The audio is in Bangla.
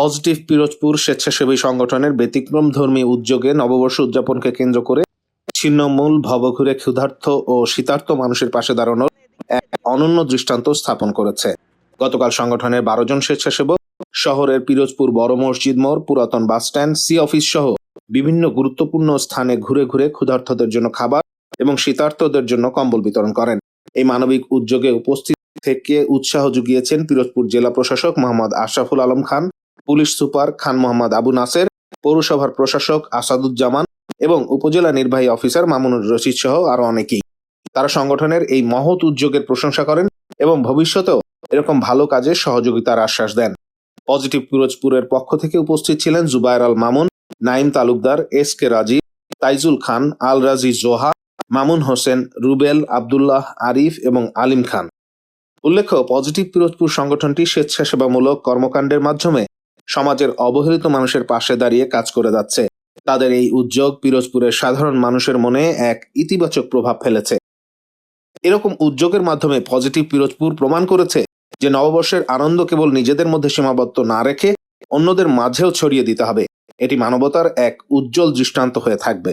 পজিটিভ পিরোজপুর স্বেচ্ছাসেবী সংগঠনের ব্যতিক্রম ধর্মী উদ্যোগে নববর্ষ উদযাপনকে কেন্দ্র করে ছিন্নমূল, ভবঘুরে ক্ষুধার্থ ও শীতার্ত মানুষের পাশে দাঁড়ানোর এক অনন্য দৃষ্টান্ত স্থাপন করেছে। গতকাল সংগঠনের বারো জন স্বেচ্ছাসেবক, শহরের পিরোজপুর বড় মসজিদ মোড়, পুরাতন বাসস্ট্যান্ড সি অফিস সহ বিভিন্ন গুরুত্বপূর্ণ স্থানে ঘুরে ঘুরে ক্ষুধার্থদের জন্য খাবার এবং শীতার্থদের জন্য কম্বল বিতরণ করেন। এই মানবিক উদ্যোগে উপস্থিত থেকে উৎসাহ জুগিয়েছেন পিরোজপুর জেলা প্রশাসক মোহাম্মদ আশরাফুল আলম খান। পুলিশ সুপার খান মোহাম্মদ আবু নাসের, পৌরসভার প্রশাসক আসাদুজ্জামান এবং উপজেলা নির্বাহী অফিসার মামুনুর রশিদ সহ আরও অনেকেই। তারা সংগঠনের এই মহৎ উদ্যোগের প্রশংসা করেন এবং ভবিষ্যতেও এরকম ভালো কাজে সহযোগিতার আশ্বাস দেন। পজিটিভ পিরোজপুরের পক্ষ থেকে উপস্থিত ছিলেন জুবায়ের আল মামুন নাইম তালুকদার, এস কে রাজীব তাইজুল খান, আল রাজি জোহা, মামুন হোসেন, রুবেল, আবদুল্লাহ, আরিফ এবং আলিম খান। উল্লেখ্য, পজিটিভ পিরোজপুর সংগঠনটি স্বেচ্ছাসেবামূলক কর্মকাণ্ডের মাধ্যমে সমাজের অবহেলিত মানুষের পাশে দাঁড়িয়ে কাজ করে যাচ্ছে। তাদের এই উদ্যোগ পিরোজপুরের সাধারণ মানুষের মনে এক ইতিবাচক প্রভাব ফেলেছে। এরকম উদ্যোগের মাধ্যমে পজিটিভ পিরোজপুর প্রমাণ করেছে যে নববর্ষের আনন্দ কেবল নিজেদের মধ্যে সীমাবদ্ধ না রেখে অন্যদের মাঝেও ছড়িয়ে দিতে হবে। এটি মানবতার এক উজ্জ্বল দৃষ্টান্ত হয়ে থাকবে।